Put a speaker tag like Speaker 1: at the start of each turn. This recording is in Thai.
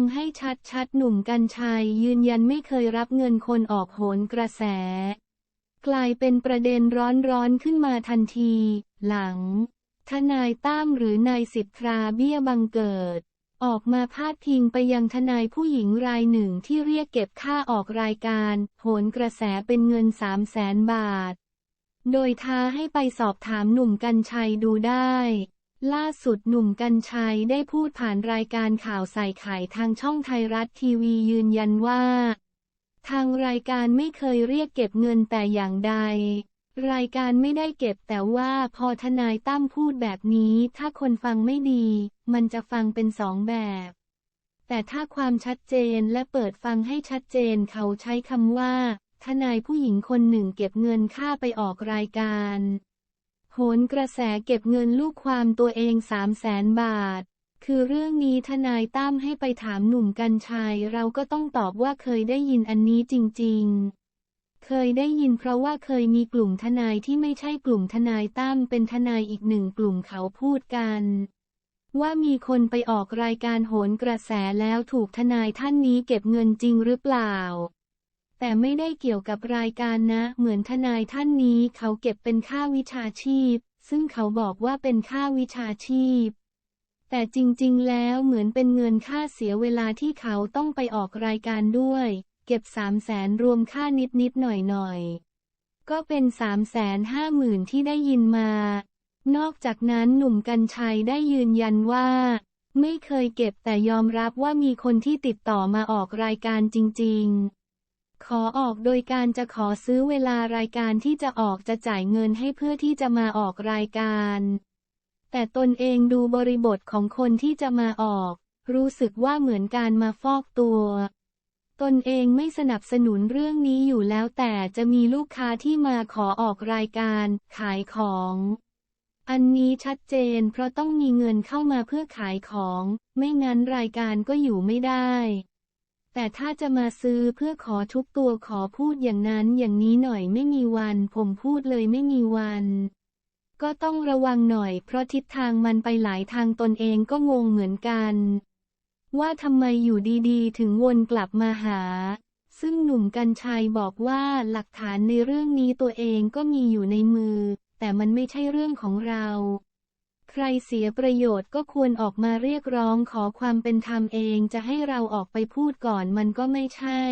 Speaker 1: งให้ชัดๆ หนุ่มกัญชัยยืนยันไม่เคยรับเงินคนออกโหนกระแส กลายเป็นประเด็นร้อนๆขึ้นมาทันที หลัง ทนายตั้มหรือนายสิทธาเบี้ยบังเกิด ออกมาพาดพิงไปยังทนายผู้หญิงรายหนึ่งที่เรียกเก็บค่าออกรายการ โหนกระแสเป็นเงินสามแสนบาท โดยท้าให้ไปสอบถามหนุ่มกัญชัยดูได้ ล่าสุดหนุ่มกัญชัยได้พูดผ่านรายการข่าวใส่ไข่ทางช่องไทยรัฐทีวียืนยันว่า ทางรายการไม่เคยเรียกเก็บเงินแต่อย่างใด รายการไม่ได้เก็บแต่ว่าพอทนายตั้มพูดแบบนี้ ถ้าคนฟังไม่ดี มันจะฟังเป็นสองแบบ แต่ถ้าความชัดเจนและเปิดฟังให้ชัดเจนเขาใช้คำว่า ทนายผู้หญิงคนหนึ่งเก็บเงินค่าไปออกรายการ หนกระแสเก็บเงินลูกความตัวเองสามแสนบาท คือเรื่องนี้ทนายตั้มให้ไปถามหนุ่มกัญชัย เราก็ต้องตอบว่าเคยได้ยินอันนี้จริง ๆ เคยได้ยินเพราะว่าเคยมีกลุ่มทนายที่ไม่ใช่กลุ่มทนายตั้มเป็นทนายอีกหนึ่งกลุ่มเขาพูดกัน ว่ามีคนไปออกรายการโหนกระแสแล้วถูกทนายท่านนี้เก็บเงินจริงหรือเปล่า แต่ไม่ได้เกี่ยวกับรายการนะ เหมือนทนายท่านนี้เขาเก็บเป็นค่าวิชาชีพ ซึ่งเขาบอกว่าเป็นค่าวิชาชีพ แต่จริงๆ แล้วเหมือนเป็นเงินค่าเสียเวลาที่เขาต้องไปออกรายการด้วย เก็บสามแสนรวมค่านิดๆ หน่อยๆ ก็เป็นสามแสนห้าหมื่นที่ได้ยินมา นอกจากนั้นหนุ่มกัญชัยได้ยืนยันว่า ไม่เคยเก็บแต่ยอมรับว่ามีคนที่ติดต่อมาออกรายการจริง ๆ ขอออกโดยการจะขอซื้อเวลารายการที่จะออกจะจ่ายเงินให้เพื่อที่จะมาออกรายการ แต่ตนเองดูบริบทของคนที่จะมาออก รู้สึกว่าเหมือนการมาฟอกตัว ตนเองไม่สนับสนุนเรื่องนี้อยู่แล้วแต่จะมีลูกค้าที่มาขอออกรายการ ขายของ อันนี้ชัดเจนเพราะต้องมีเงินเข้ามาเพื่อขายของ ไม่งั้นรายการก็อยู่ไม่ได้ แต่ถ้าจะมาซื้อเพื่อขอทุกตัวขอพูดอย่างนั้นอย่างนี้หน่อยไม่มีวัน ผมพูดเลยไม่มีวัน ก็ต้องระวังหน่อย เพราะทิศทางมันไปหลายทางตนเองก็งงเหมือนกัน ว่าทำไมอยู่ดีๆ ถึงวนกลับมาหา ซึ่งหนุ่มกัญชัยบอกว่าหลักฐานในเรื่องนี้ตัวเองก็มีอยู่ในมือ แต่มันไม่ใช่เรื่องของเรา ใครเสียประโยชน์ก็ควรออกมาเรียกร้องขอความเป็นธรรมเองจะให้เราออกไปพูดก่อนมันก็ไม่ใช่